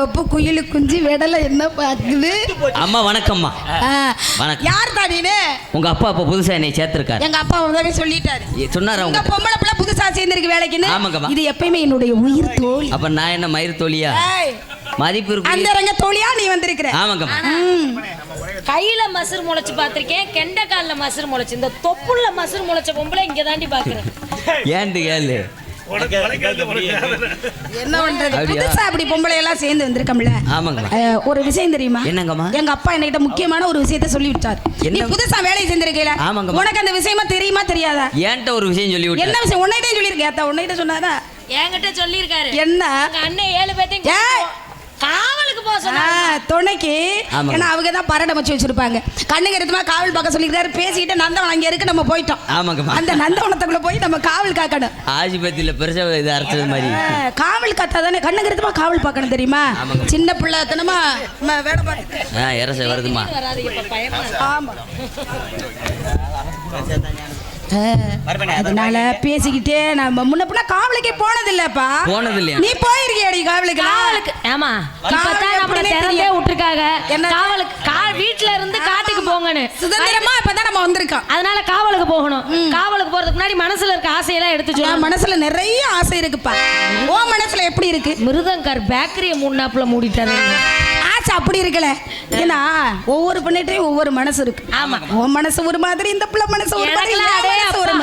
வேப்பந்தோப்பு குயிலு குஞ்சு விடலை என்ன பாக்குது அம்மா வணக்கம்மா. வணக்கம். யார் தான் நீனு? உங்க அப்பா அப்ப புதுசா என்னை சேர்த்திருக்காரு. எங்க அப்பா உதவி சொல்லிட்டாரு. சொன்னாரா உங்க பொம்பளை பிள்ளை புதுசா சேர்ந்திருக்கு வேலைக்குன்னு? ஆமாங்கம்மா. இது எப்பயுமே என்னுடைய உயிர் தோழி. அப்ப நான் என்ன மயிர் தோழியா? ஏய், மதிப்பு அந்த இருக்கு ரங்க தோழியா நீ வந்திருக்கிற? ஆமாங்கம்மா. கையில மசுர் முளைச்சு பாத்திருக்கேன் கெண்டைக்கால்ல மசுர் முளைச்சு. இந்த தொப்புள்ள மசுர் முளைச்ச பொம்பளை இங்க தாண்டி பாக்குறேன் ஏன்டு கேளு? என்ன பண்றது? புதுசா அப்படி பொம்பளை எல்லாம் சேர்ந்து வந்திருக்கோம்ல. ஒரு விஷயம் தெரியுமா? என்னங்கம்மா? எங்க அப்பா என்கிட்ட முக்கியமான ஒரு விஷயத்த சொல்லி விட்டார்? நீ புதுசா வேலையை சேர்ந்திருக்கீல ஆமாங்கம்மா. உனக்கு அந்த விஷயமா தெரியுமா தெரியாதா? ஏன்ட்ட ஒரு விஷயம் சொல்லி என்ன விஷயம்? உன்னைகிட்ட சொல்லியிருக்கேன் அத்தா. உன்னைகிட்ட சொன்னாரா என்கிட்ட சொல்லியிருக்காரு. என்ன? அண்ணன் ஏழு. காவலுக்கு போக சொன்னாங்க. துணைக்கு. ஏன்னா அவங்க தான் பரடை வச்சு வச்சிருப்பாங்க. கண்ணுக்கு எடுத்துமா காவல் பார்க்க சொல்லியிருக்காரு பேசிக்கிட்டு நந்தவனம் அங்க இருக்கு நம்ம போயிட்டோம். ஆமாங்கம்மா. அந்த நந்தவனத்துக்குள்ள போய் நம்ம காவல் காக்கணும். ஆஜிபத்தியில பெருசா இது அரைச்சது மாதிரி. காவல் காத்தா தானே கண்ணுக்கு எடுத்துமா காவல் பார்க்கணும் தெரியுமா. சின்ன பிள்ளை தனமா வேலை பார்த்து ஆ வருதுமா வராதீங்க அதனால பேசிக்கிட்டே நம்ம முன்ன பின்ன காவலுக்கே போனது இல்லப்பா போனது இல்லையா? நீ போயிருக்கியாடி காவலுக்கு காவலுக்கு ஆமா இப்பதான் நம்மள திறந்தே. விட்டுருக்காங்க. என்ன? காவலுக்கு கா வீட்டுல இருந்து காட்டுக்கு போங்கன்னு. சுதந்திரமா இப்பதான் நம்ம வந்திருக்கோம். அதனால காவலுக்கு போகணும். காவலுக்கு போறதுக்கு முன்னாடி மனசுல இருக்க ஆசையெல்லாம் எடுத்து என் சொல்லணும். மனசுல நிறைய ஆசை இருக்குப்பா. ஓ மனசுல எப்படி இருக்கு? மிருதங்கர் பேக்கரியை மூணாப்புல மூடிட்டாரு. ஆசை அப்படி இருக்கல. ஏன்னா ஒவ்வொரு பண்ணிட்டையும் ஒவ்வொரு மனசு இருக்கு. ஆமா. உன் மனசு ஒரு மாதிரி இந்த பிள்ளை மனசு ஒரு மாதிரி மனசு ஒரு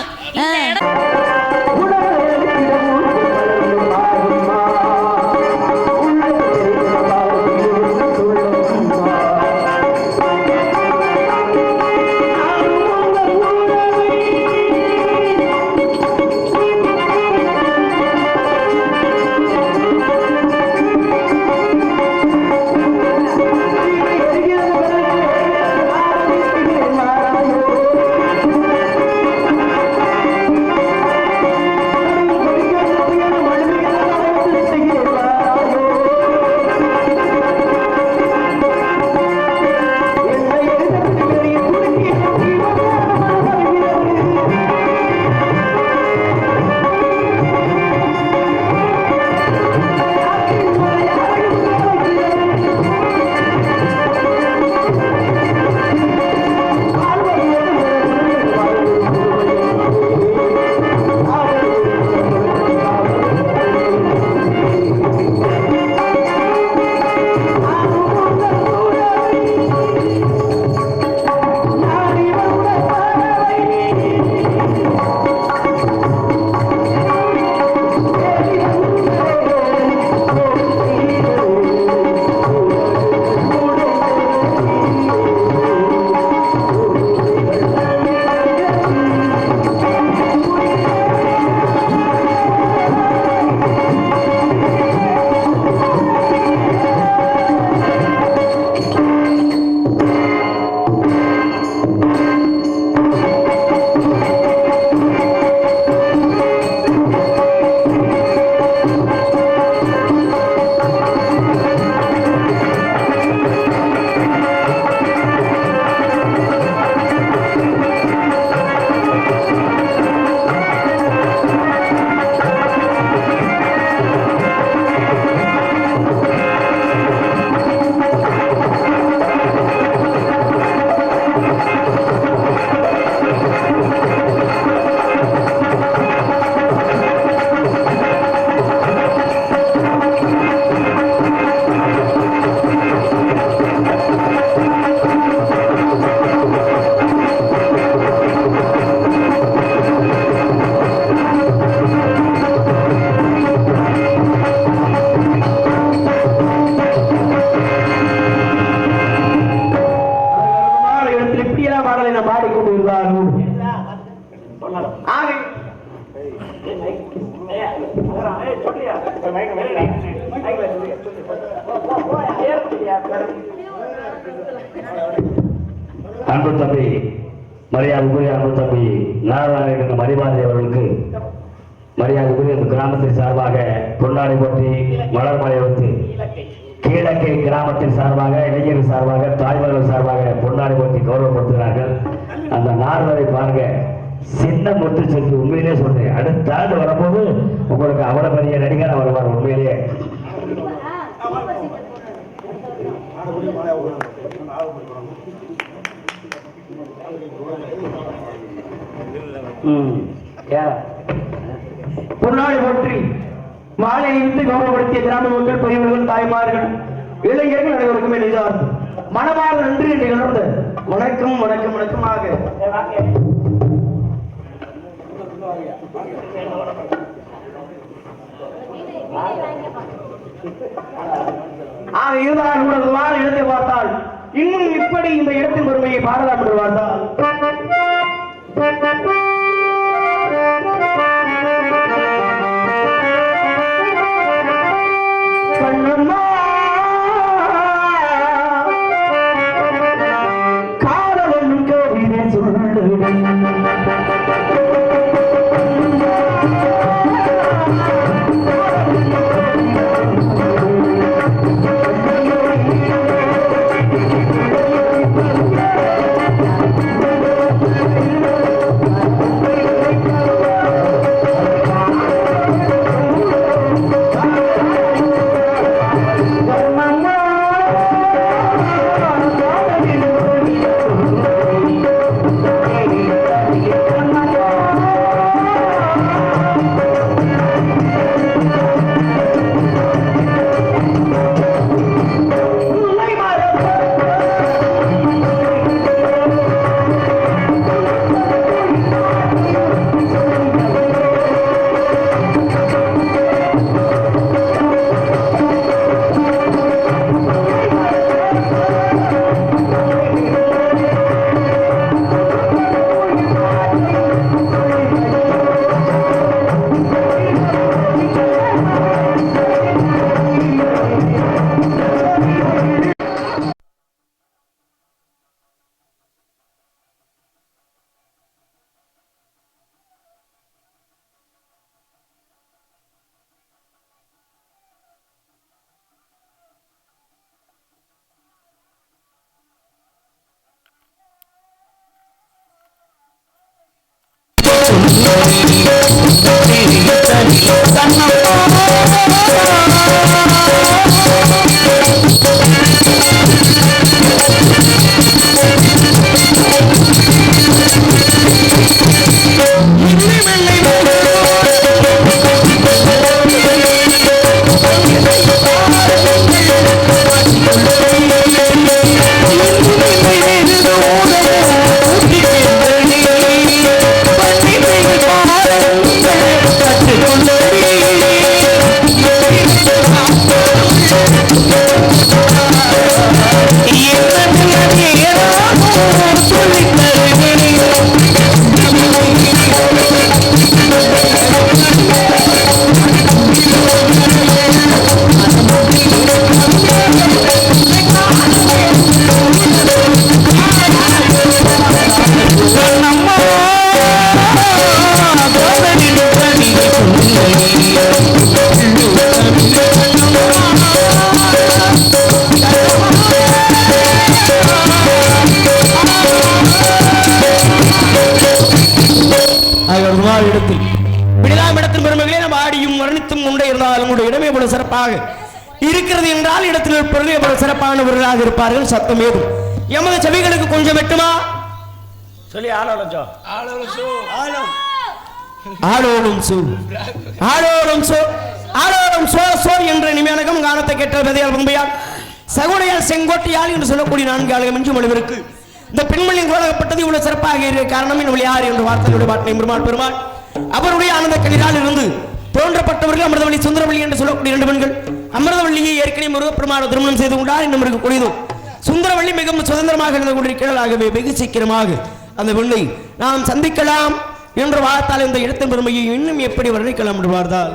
அன்பு தம்பி மரியாதைக்குரிய அன்பு தம்பி நாராயணன் மரிபாதை அவர்களுக்கு மரியாதைக்குரிய இந்த கிராமத்தின் சார்பாக பொன்னாடை போற்றி மலர் மலை வைத்து கீழக்கை கிராமத்தின் சார்பாக இளைஞர்கள் சார்பாக தாய்மார்கள் சார்பாக பொன்னாடி போற்றி கௌரவப்படுத்துகிறார்கள். அந்த நார்வரை பாருங்க சின்ன முத்து சென்று உண்மையிலே சொல்றேன். அடுத்த ஆண்டு வரும்போது உங்களுக்கு அவ்வளவு பெரிய நடிகர் வருவார் உண்மையிலேயே. ம். ஏன்? பொன்னாடி மாலை இருந்து கௌரவப்படுத்திய கிராம மக்கள் பெரியவர்கள் தாய்மார்கள் இளைஞர்கள் அனைவருக்கும் எளிதார் மனமாற நன்றி என்று உணர்ந்த வணக்கம் வணக்கம் வணக்கமாக ஆக இருந்தால் உனது வாழ இடத்தை பார்த்தால் இன்னும் இப்படி இந்த இடத்தின் பெருமையை பாடலாம் என்று பார்த்தால் இடத்தில். விடலாம் இடத்தின் பெருமைகளே நம்ம ஆடியும் வர்ணித்தும் கொண்டே இருந்தாலும் கூட இடமே எவ்வளவு சிறப்பாக இருக்கிறது என்றால் இடத்தில் இருப்பவர்கள் எவ்வளவு சிறப்பானவர்களாக இருப்பார்கள் சத்தம் ஏதும். எமது செவிகளுக்கு கொஞ்சம் வெட்டுமா? சொல்லி ஆளோலம் சோ ஆலோலம் சோ ஆலோலம் சோ சோ சோ என்ற நிமியனகம் காணத்தை கேட்ட விதையால் பம்பையால் சகுடையால் செங்கோட்டையால் என்று சொல்லக்கூடிய நான்கு ஆளுக மிஞ்சும் மொழிவிற்கு இந்த பெண்மணியின் கோலகப்பட்டது இவ்வளவு சிறப்பாக இருக்க காரணம் இவள் யார் என்று வார்த்தையுடைய பாட்டினை பெருமாள் பெருமாள். அவருடைய ஆனந்த கண்ணீரால் இருந்து தோன்றப்பட்டவர்கள் அமிர்தவள்ளி சுந்தரவள்ளி என்று சொல்லக்கூடிய இரண்டு பெண்கள். அமிர்தவள்ளியை ஏற்கனவே முருகப்பெருமான திருமணம் செய்து கொண்டார் என்று இருக்கக்கூடியதோ சுந்தரவள்ளி மிகவும் சுதந்திரமாக இருந்து கொண்டிருக்கிறாள் ஆகவே வெகு சீக்கிரமாக. அந்த பெண்ணை நாம் சந்திக்கலாம் என்ற வார்த்தால் இந்த இடத்தின் பெருமையை இன்னும் எப்படி வர்ணிக்கலாம் என்று பார்த்தால்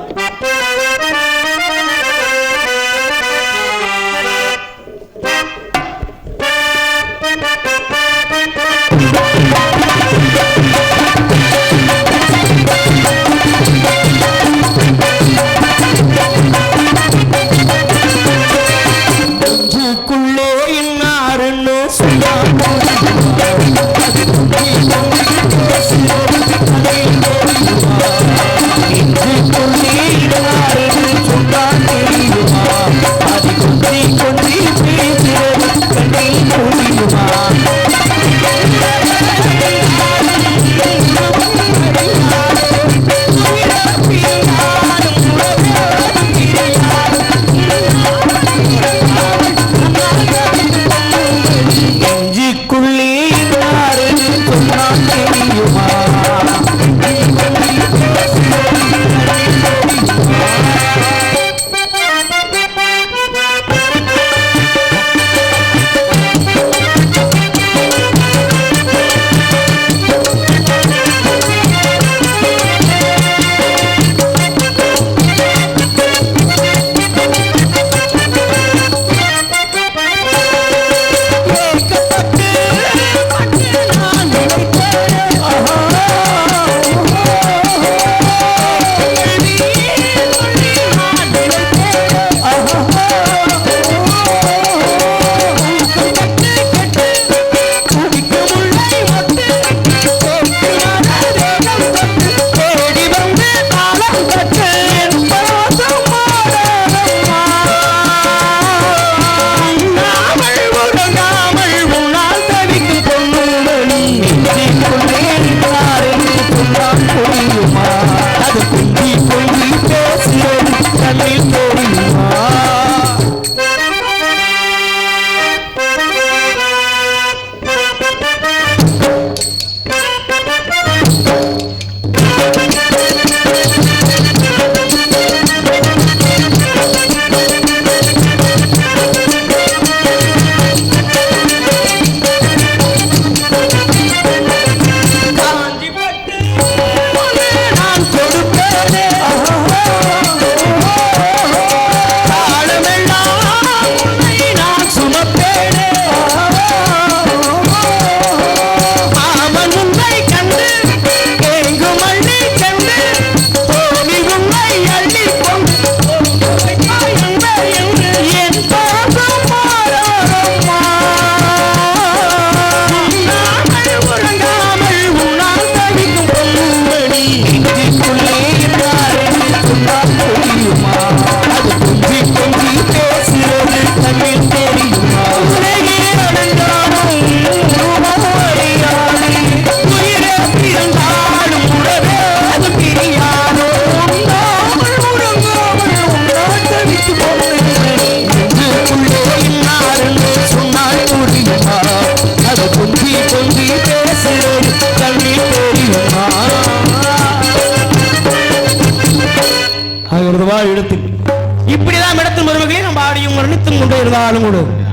மரணித்தும் கொண்டே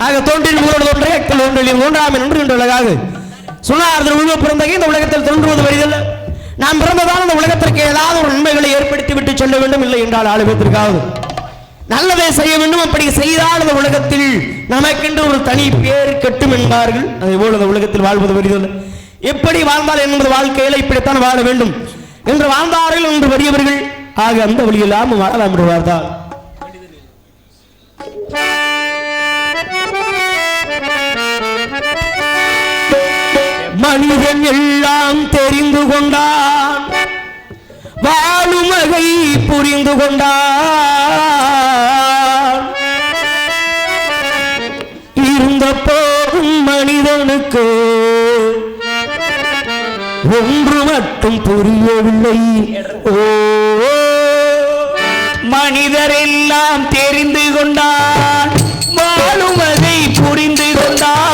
ஆக தோன்றின் முதலோடு தோன்றே எக்கள் ஒன்றில் மூன்றாம் என்று என்று அழகாக சொன்னார் பிறந்தகை இந்த உலகத்தில் தோன்றுவது வரிதல்ல நாம் பிறந்ததால் இந்த உலகத்திற்கு ஏதாவது ஒரு நன்மைகளை ஏற்படுத்தி விட்டு சொல்ல வேண்டும் இல்லை என்றால் ஆளுவதற்காவது நல்லதை செய்ய வேண்டும் அப்படி செய்தால் இந்த உலகத்தில் நமக்கென்று ஒரு தனி பேர் கட்டும் என்பார்கள் அதே போல இந்த உலகத்தில் வாழ்வது வரிதல்ல எப்படி வாழ்ந்தால் என்பது வாழ்க்கையில இப்படித்தான் வாழ வேண்டும் என்று வாழ்ந்தார்கள் என்று வறியவர்கள் ஆக அந்த வழி இல்லாமல் வாழலாம் என்று மனிதன் எல்லாம் தெரிந்து கொண்டான். வாழுமகை புரிந்து கொண்டான். இருந்த போதும் மனிதனுக்கு ஒன்று மட்டும் புரியவில்லை. ஓ மனிதரெல்லாம் தெரிந்து கொண்டான் வாழும் வகை புரிந்து கொண்டான்.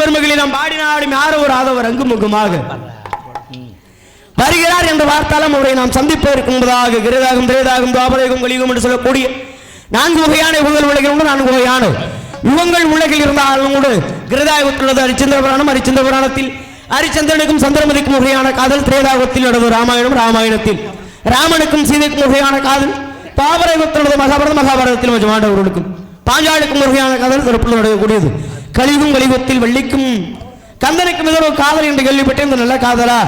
மருமகளை நாம் பாடினாலும் யாரோ ஒரு ஆதவர் அங்குமுகமாக வருகிறார் என்று பார்த்தாலும் அவரை நாம் சந்திப்பதற்கு முன்பதாக கிரதாகும் திரேதாகும் துவாபரேகம் கலியுகம் என்று சொல்லக்கூடிய நான்கு வகையான யுகங்கள் உலகில் உண்டு நான்கு வகையான இவங்கள் உலகில் இருந்தாலும் கூட கிருதாயுகத்தில் உள்ளது ஹரிச்சந்திர புராணம் ஹரிச்சந்திர புராணத்தில் ஹரிச்சந்திரனுக்கும் சந்திரமதிக்கும் வகையான காதல் திரேதாகத்தில் உள்ளது ராமாயணம் ராமாயணத்தில் ராமனுக்கும் சீதைக்கும் வகையான காதல் பாபரயுகத்தில் உள்ளது மகாபாரதம் மகாபாரதத்தில் மஜமாண்டவர்களுக்கும் பாஞ்சாலுக்கும் வகையான காதல் சிறப்பு நடக்கக்கூடியது கழிவும் கழிவத்தில் வெள்ளிக்கும் கந்தனுக்கு மிக ஒரு காதல் என்று கேள்விப்பட்டேன். இந்த நல்ல காதலா?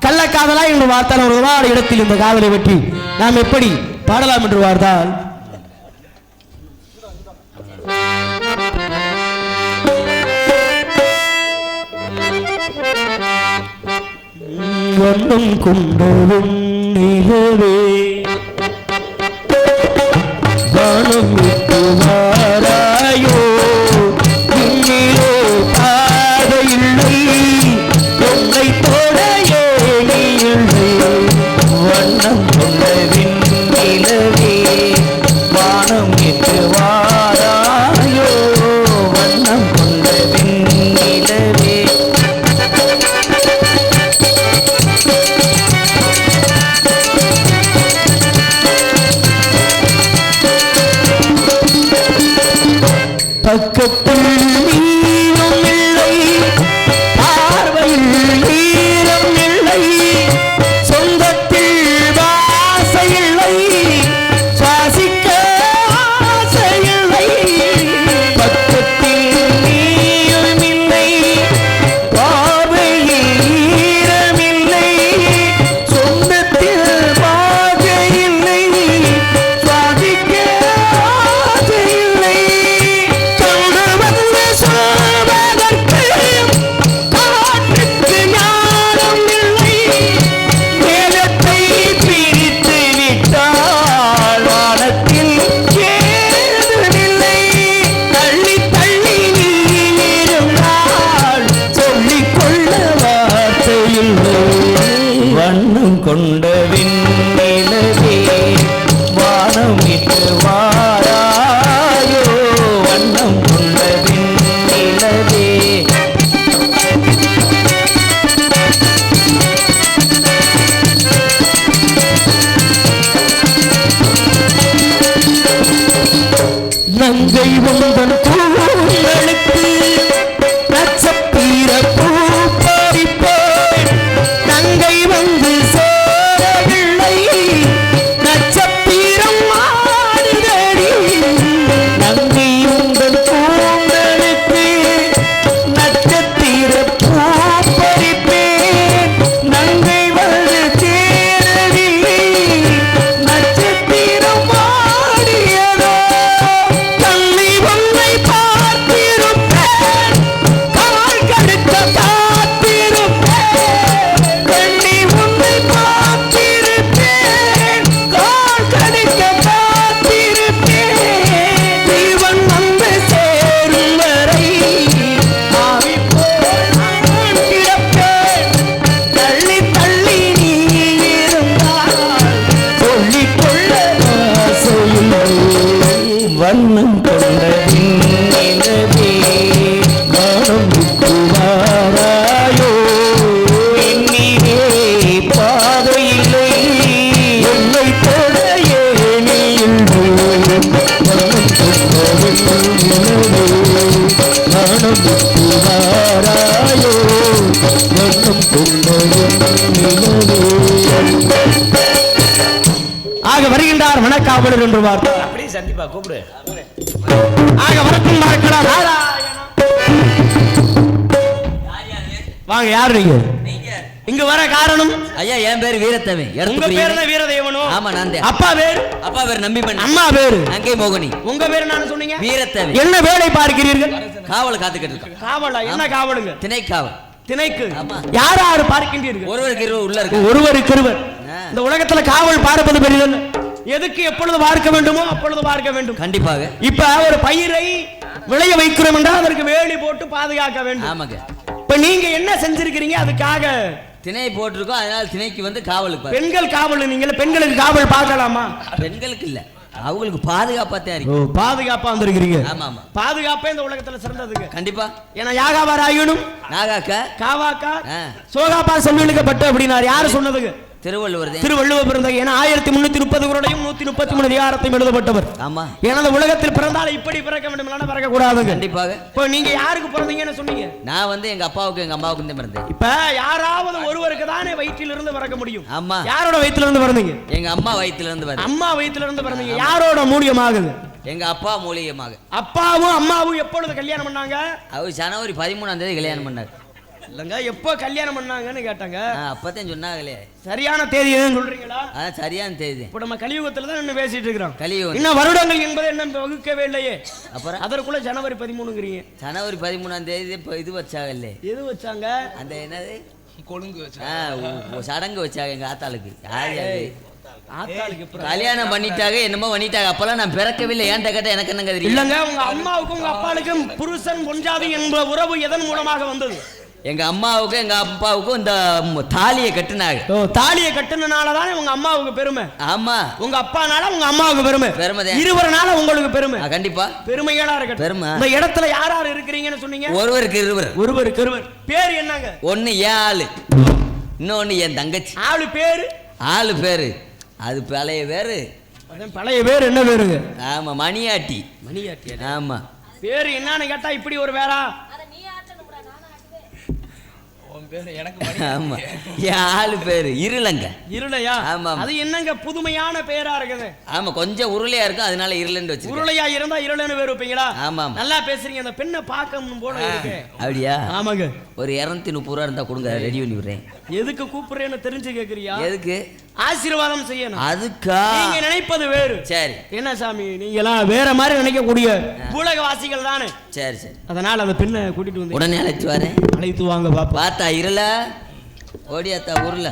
கள்ள காதலா என்று வார்த்தால் ஒரு உருவாட இடத்தில் இந்த காதலை பற்றி நாம் எப்படி பாடலாம் என்று வார்த்தால் ஒன்றும் கொண்டதும் நிலவே Thank you. கொண்ட மனக்காவலர் என்று வார்த்தை. அப்படியே சந்திப்பா கூப்பிடு. ஆக வரட்டும் பார்க்கலாம் வாங்க யாரு நீங்க? இங்க வர காரணம்? ஐயா என் பேர் வீரத்தவன். உங்க பேர் தான் வீரதேவனும் ஆமா நான் தான் அப்பா பேர்? அப்பா பேர் நம்பி பண்ண அம்மா பேரு? அங்கே மோகனி. உங்க பேர் என்ன சொன்னீங்க? வீரத்தவன். என்ன வேலை பார்க்கிறீர்கள்? காவல் காத்துக்கிட்டு இருக்கோம் காவலா? என்ன காவலுங்க? திணை காவல் திணைக்கு. யார் யார் பார்க்கின்றீர்கள்? ஒருவருக்கு இருவர் உள்ள இருக்கு ஒருவருக்கு ஒருவர் ஆ. இந்த உலகத்துல காவல் பார்ப்பது பெரியதல்ல எதுக்கு எப்பொழுது பார்க்க வேண்டுமோ அப்பொழுது பார்க்க வேண்டும். கண்டிப்பாக. இப்ப ஒரு பயிரை விளைய வைக்கிறோம் என்றால் அதற்கு வேலி போட்டு பாதுகாக்க வேண்டும். ஆமாங்க. இப்ப நீங்க என்ன செஞ்சிருக்கிறீங்க? அதுக்காக திணை போட்டிருக்கோம் அதனால திணைக்கு வந்து காவலுக்கு பாரு. பெண்கள் காவல் நீங்க பெண்களுக்கு காவல் பார்க்கலாமா? பெண்களுக்கு இல்ல. அவங்களுக்கு பாதுகாப்பா ஓ பாதுகாப்பா வந்திருக்கிறீங்க. ஆமா ஆமா பாதுகாப்பே இந்த உலகத்துல சிறந்ததுங்க. கண்டிப்பா. ஏன்னா யாகாவார் ஆயினும் நாகாக்கா? காவாக்கா. சோகாப்பா செல்விழுக்கப்பட்டு அப்படின்னாரு. யாரு சொன்னதுங்க? திருவள்ளுவர் திருவள்ளுவர் பிறந்தது ஏன்னா ஆயிரத்தி முன்னூத்தி முப்பது குரலையும் நூத்தி முப்பத்தி மூணு அதிகாரத்தையும் எழுதப்பட்டவர். ஆமா. ஏன்னா உலகத்தில் பிறந்தால் இப்படி பிறக்க வேண்டும் பிறக்க கூடாதுங்க கண்டிப்பாக. இப்போ நீங்க யாருக்கு பிறந்தீங்கன்னு சொன்னீங்க? நான் வந்து எங்க அப்பாவுக்கு எங்க அம்மாவுக்கு தான் பிறந்தேன். இப்ப யாராவது ஒருவருக்கு தானே வயிற்றில் இருந்து பிறக்க முடியும். ஆமா. யாரோட வயிற்றுல இருந்து பிறந்தீங்க? எங்க அம்மா வயித்துல இருந்து அம்மா வயிற்றுல இருந்து பிறந்தீங்க யாரோட மூலியமாகுது? எங்க அப்பா மூலியமாக. அப்பாவும் அம்மாவும் எப்பொழுது கல்யாணம் பண்ணாங்க? அவர் ஜனவரி பதிமூணாம் தேதி கல்யாணம் பண்ணார். இல்லங்க எப்போ கல்யாணம் பண்ணாங்கன்னு கேட்டாங்க. ஆ, அப்பதான் சொன்னாங்களே. சரியான தேதி எதுன்னு சொல்றீங்களா? அதான் சரியான தேதி. இப்போ நம்ம கலியுகத்துல தான் இன்னும் பேசிட்டு இருக்கிறோம். கலியுகம். இன்னும் வருடங்கள் என்பதை என்ன வகுக்கவே இல்லையே. அப்புறம்? அதற்குள்ள ஜனவரி பதிமூணுங்கிறீங்க. ஜனவரி பதிமூணாம் தேதி இப்போ இது வச்சாங்கல்லே. எது வச்சாங்க? அந்த என்னது? கொழுங்கு வச்சு ஆ, ஒ- ஒ- சடங்கு வச்சாங்க எங்க ஆத்தாளுக்கு. கல்யாணம் பண்ணிட்டாங்க என்னமோ பண்ணிட்டாங்க. அப்பெல்லாம் நான் பிறக்கவில்லை. ஏன்ட்ட கேட்ட எனக்கு என்னங்க தெரியும்? இல்லங்க உங்க அம்மாவுக்கும் உங்க அப்பாவுக்கும் புருஷன் பொஞ்சாதி என்ப உறவு எதன் மூலமாக வந்தது? எங்க அம்மாவுக்கும் எங்க அப்பாவுக்கும் இந்த தாலியை கட்டுனாங்க. ஓ, தாலியை கட்டுனனால தானே உங்க அம்மாவுக்கு பெருமை? ஆமா. உங்க அப்பானால உங்க அம்மாவுக்கு பெருமை. பெருமைதான். இருவரனால உங்களுக்கு பெருமை. கண்டிப்பா. பெருமைகளா இருக்கட்டும். பெருமை. இந்த இடத்துல யார் யார் இருக்கிறீங்கன்னு சொன்னீங்க? ஒருவருக்கு இருவர். ஒருவருக்கு ஒருவர். பேர் என்னங்க? ஒன்னு என் ஆளு. இன்னொன்னு என் தங்கச்சி. ஆளு பேரு? ஆளு பேரு. அது பழைய பேரு. பழைய பேர் என்ன பேருங்க? ஆமா மணியாட்டி. மணியாட்டி ஆமா. பேரு என்னன்னு கேட்டா இப்படி ஒரு பேரா? உன் பேரு எனக்கு மணி ஆமா. என் ஆளு பேரு இருளங்க. இருளையா? ஆமா, ஆமா. அது என்னங்க புதுமையான பேரா இருக்குது? ஆமா கொஞ்சம் உருளையா இருக்கும் அதனால இருளன்னு வச்சிருக்கேன். உருளையா இருந்தா இருளைன்னு பேர் வைப்பீங்களா? ஆமா, ஆமா. நல்லா பேசுறீங்க அந்த பெண்ணை பார்க்கணும் போல அப்படியா? ஆமாங்க. ஒரு இரநூத்தி முப்பது ரூபா இருந்தா கொடுங்க ரெடி பண்ணி விடுறேன். எதுக்கு கூப்பிடுறேன்னு தெரிஞ்சு கேக்குறியா? எதுக்கு? ஆசீர்வாதம் செய்யணும். அதுக்கா? நீங்க நினைப்பது வேறு. சரி. என்ன சாமி நீங்க எல்லாம் வேற மாதிரி நினைக்கக்கூடிய பூலகவாசிகள் தானே? சரி சரி. அதனால அந்த பெண்ணை கூட்டிட்டு வந்து உடனே அழைச்சு வரேன். அழைத்து வாங்க பாப்பா. பார்த்தா இருள ஓடியாத்தா ஊர்ல